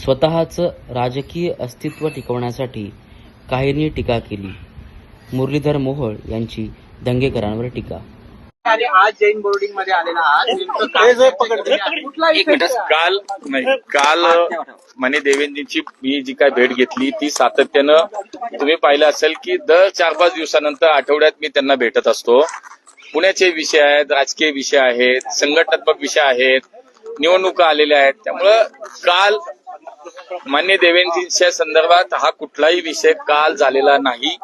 स्वतःचं राजकीय अस्तित्व टिकवण्यासाठी काहींनी टीका केली. मुरलीधर मोहोळ यांची दंगेकरांवर टीका. आणि आज जैन बोर्डिंगमध्ये आलेला मिनिट काल नाही काल माने देवेंद्रची मी जी काय भेट घेतली ती सातत्यानं तुम्ही पाहिलं असेल की दर चार पाच दिवसानंतर आठवड्यात मी त्यांना भेटत असतो. पुण्याचे विषय आहेत राजकीय विषय आहेत संघटनात्मक विषय आहेत निवडणुका आलेल्या आहेत. त्यामुळं काल मान्य देवेंद्रच्या संदर्भात हा कुठलाही विषय काल झालेला नाही.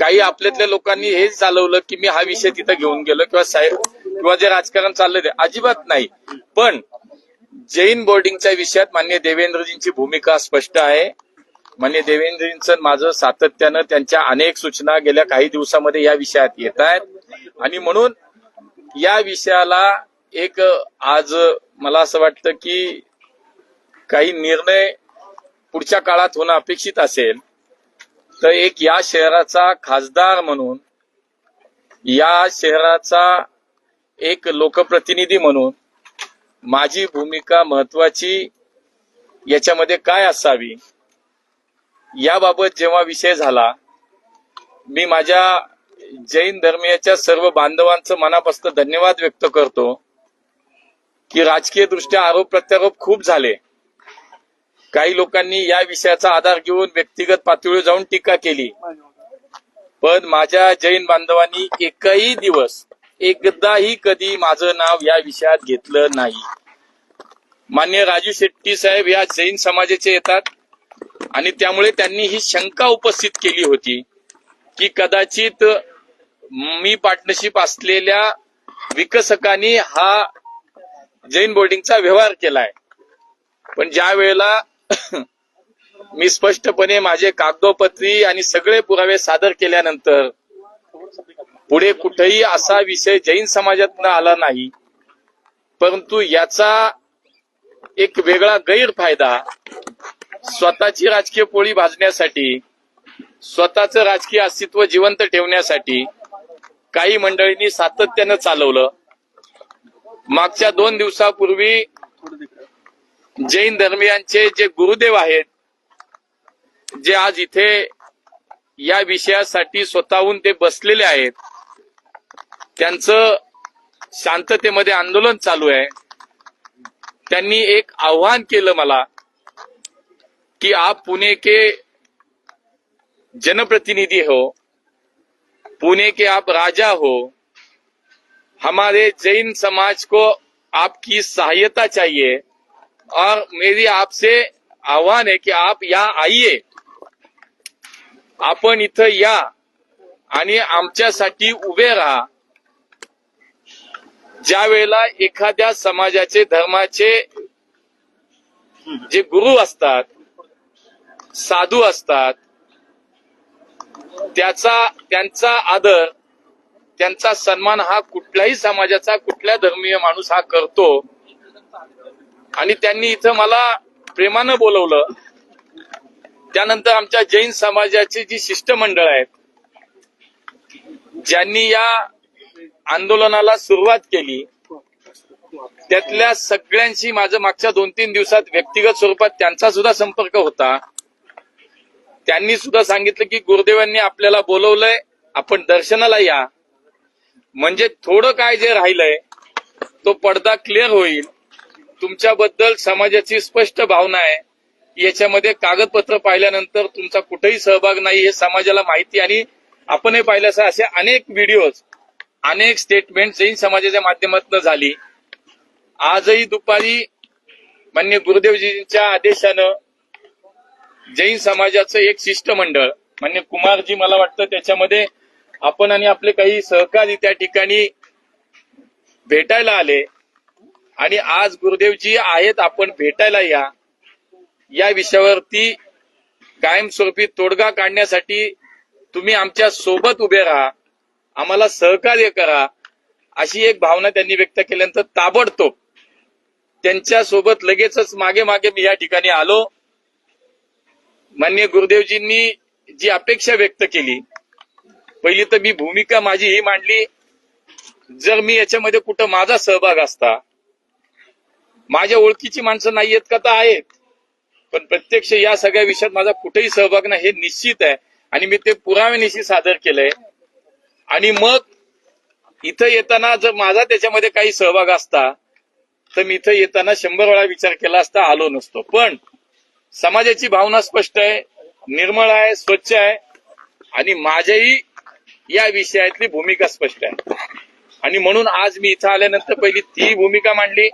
काही आपल्यातल्या लोकांनी हेच चालवलं की मी हा विषय तिथं घेऊन गेलो किंवा साहेब किंवा जे राजकारण चाललं ते अजिबात नाही. पण जैन बोर्डिंगच्या विषयात मान्य देवेंद्रजींची भूमिका स्पष्ट आहे. मान्य देवेंद्रजींचं माझं सातत्यानं त्यांच्या अनेक सूचना गेल्या काही दिवसामध्ये या विषयात येत आहेत. आणि म्हणून या विषयाला एक आज मला असं वाटतं की काही निर्णय पुढच्या काळात होणं अपेक्षित असेल तर एक या शहराचा खासदार म्हणून या शहराचा एक लोकप्रतिनिधी म्हणून माझी भूमिका महत्वाची याच्यामध्ये काय असावी? याबाबत जेव्हा विषय झाला मी माझ्या जैन धर्मीयाच्या सर्व बांधवांचं मनापासून धन्यवाद व्यक्त करतो की राजकीय दृष्ट्या आरोप प्रत्यारोप खूप झाले. काही लोकांनी या विषयाचा आधार घेऊन व्यक्तिगत पातळीवर जाऊन टीका केली. पण माझ्या जैन बांधवांनी एकही दिवस एकदाही कधी माझं नाव या विषयात घेतलं नाही. मान्य राजू शेट्टी साहेब या जैन समाजाचे येतात आणि त्यामुळे त्यांनी ही शंका उपस्थित केली होती की कदाचित मी पार्टनरशिप असलेल्या विकसकांनी हा जैन बोर्डिंगचा व्यवहार केलाय. पण ज्या वेळेला मी स्पष्टपणे माझे कागदोपत्री आणि सगळे पुरावे सादर केल्यानंतर पुढे कुठेही असा विषय जैन समाजात आला नाही. परंतु याचा एक वेगळा गैरफायदा स्वतःची राजकीय पोळी भाजण्यासाठी स्वतःचं राजकीय अस्तित्व जिवंत ठेवण्यासाठी काही मंडळींनी सातत्यानं चालवलं. मागच्या दोन दिवसापूर्वी जैन धर्मियांचे जे गुरुदेव आहेत जे आज इथे या विषयासाठी स्वतःहून ते बसलेले आहेत त्यांचं शांततेमध्ये आंदोलन चालू आहे. त्यांनी एक आव्हान केलं मला कि आप पुणे के जनप्रतिनिधि हो पुणे के आप राजा हो हमारे जैन समाज को आपकी सहायता चाहिए और मेरी आपसे आव्हान है कि आप या आइए। आपण इथं या आणि आमच्यासाठी उभे राहा। ज्या वेळेला एखाद्या समाजाचे धर्माचे जे गुरु असतात साधू असतात त्याचा त्यांचा आदर त्यांचा सन्मान हा कुठल्याही समाजाचा कुठल्या धर्मीय माणूस हा करतो आणि त्यांनी इथं मला प्रेमानं बोलवलं. त्यानंतर आमच्या जैन समाजाची जी शिष्टमंडळ आहेत ज्यांनी या आंदोलनाला सुरुवात केली त्यातल्या सगळ्यांशी माझं मागच्या दोन तीन दिवसात व्यक्तिगत स्वरूपात त्यांचा सुद्धा संपर्क होता. त्यांनी सुद्धा सांगितलं की गुरुदेवांनी आपल्याला बोलवलंय आपण दर्शनाला या. म्हणजे थोडं काय जे राहिलंय तो पडदा क्लिअर होईल. तुमच्याबद्दल समाजाची स्पष्ट भावना आहे. याच्यामध्ये कागदपत्र पाहिल्यानंतर तुमचा कुठेही सहभाग नाही हे समाजाला माहिती आणि आपणही पाहिलं असे अनेक व्हिडिओज अनेक स्टेटमेंट जैन समाजाच्या माध्यमातून झाली. आजही दुपारी मान्य गुरुदेवजींच्या आदेशानं जैन समाजाचं एक शिष्टमंडळ मान्य कुमारजी मला वाटतं त्याच्यामध्ये आपण आणि आपले काही सहकारी त्या ठिकाणी भेटायला आले. आणि आज गुरुदेवजी आहेत आपण भेटायला या. या विषयावरती कायमस्वरूपी तोडगा काढण्यासाठी तुम्ही आमच्यासोबत उभे राहा आम्हाला सहकार्य करा अशी एक भावना त्यांनी व्यक्त केल्यानंतर ताबडतोब त्यांच्यासोबत लगेचच मागे मागे मी या ठिकाणी आलो. मान्य गुरुदेवजींनी जी अपेक्षा व्यक्त केली पहिली तर मी भूमिका माझी ही मांडली जर मी याच्यामध्ये कुठं माझा सहभाग असता माझ्या ओळखीची माणसं नाही आहेत का? तर आहेत. पण प्रत्यक्ष या सगळ्या विषयात माझा कुठेही सहभाग नाही हे निश्चित आहे. आणि मी ते पुराव्यानिशी सादर केलंय. आणि मग इथं येताना जर माझा त्याच्यामध्ये काही सहभाग असता तर मी इथं येताना शंभर वेळा विचार केला असता आलो नसतो. पण समाजाची भावना स्पष्ट आहे निर्मळ आहे स्वच्छ आहे. आणि माझ्याही या विषयातली भूमिका स्पष्ट आहे. आणि म्हणून आज मी इथं आल्यानंतर पहिली ती भूमिका मांडली.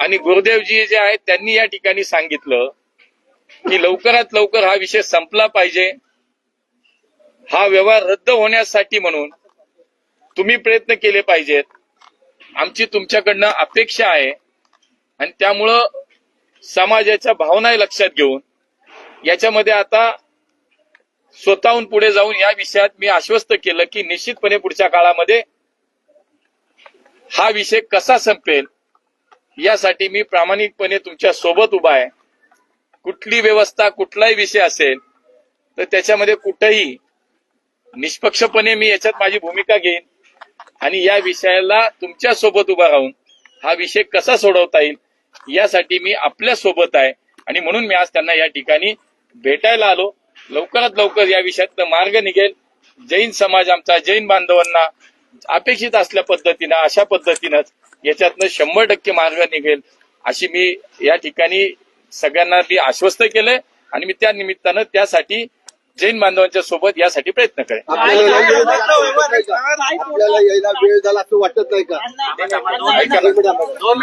आणि गुरुदेवजी जे आहेत त्यांनी या ठिकाणी सांगितलं की लवकरात लवकर हा विषय संपला पाहिजे. हा व्यवहार रद्द होण्यासाठी म्हणून तुम्ही प्रयत्न केले पाहिजेत. आमची तुमच्याकडनं अपेक्षा आहे. आणि त्यामुळं समाजाच्या भावना लक्षात घेऊन याच्यामध्ये आता स्वतःहून पुढे जाऊन या विषयात मी आश्वस्त केलं की निश्चितपणे पुढच्या काळामध्ये हा विषय कसा संपेल यासाठी मी प्रामाणिकपणे तुमच्यासोबत उभा आहे. कुठली व्यवस्था कुठलाही विषय असेल तर त्याच्यामध्ये कुठंही निष्पक्षपणे मी याच्यात माझी भूमिका घेईन आणि या विषयाला तुमच्यासोबत उभा राहून हा विषय कसा सोडवता येईल यासाठी मी आपल्यासोबत आहे. आणि म्हणून मी आज त्यांना या ठिकाणी भेटायला आलो. लवकरात लवकर या विषयातनं मार्ग निघेल. जैन समाज आमचा जैन बांधवांना अपेक्षित असल्या पद्धतीनं अशा पद्धतीनंच याच्यातनं शंभर टक्के मार्ग निघेल अशी मी या ठिकाणी सगळ्यांना मी आश्वस्त केलंय आणि मी त्या निमित्तानं त्यासाठी जैन बांधवांच्या सोबत यासाठी प्रयत्न करेन. आपल्याला यायला वेळ झाला असं वाटत नाही का? ऐका ना. दोन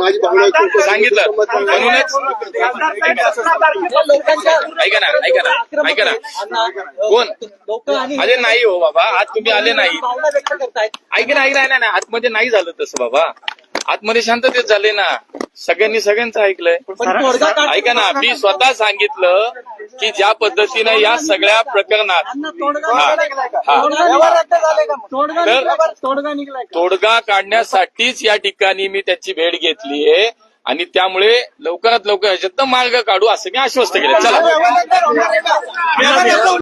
माझी भावना ऐकतो. सांगितलं. म्हणूनच ऐका ना ऐका ना. ऐका ना कोण? अरे नाही हो बाबा आज तुम्ही आले नाही. ऐक ना ऐक ना नाही आतमध्ये नाही झालं तसं बाबा. आतमध्ये शांततेत झाले ना. सगळ्यांनी सगळ्यांचं ऐकलंय. ऐका ना मी स्वतः सांगितलं की ज्या पद्धतीनं या सगळ्या प्रकरणात हा, हा. तर तोडगा काढण्यासाठीच या ठिकाणी मी त्याची भेट घेतलीये आणि त्यामुळे लवकरात लवकर याच्यात मार्ग काढू असं मी आश्वस्त केलं. चला.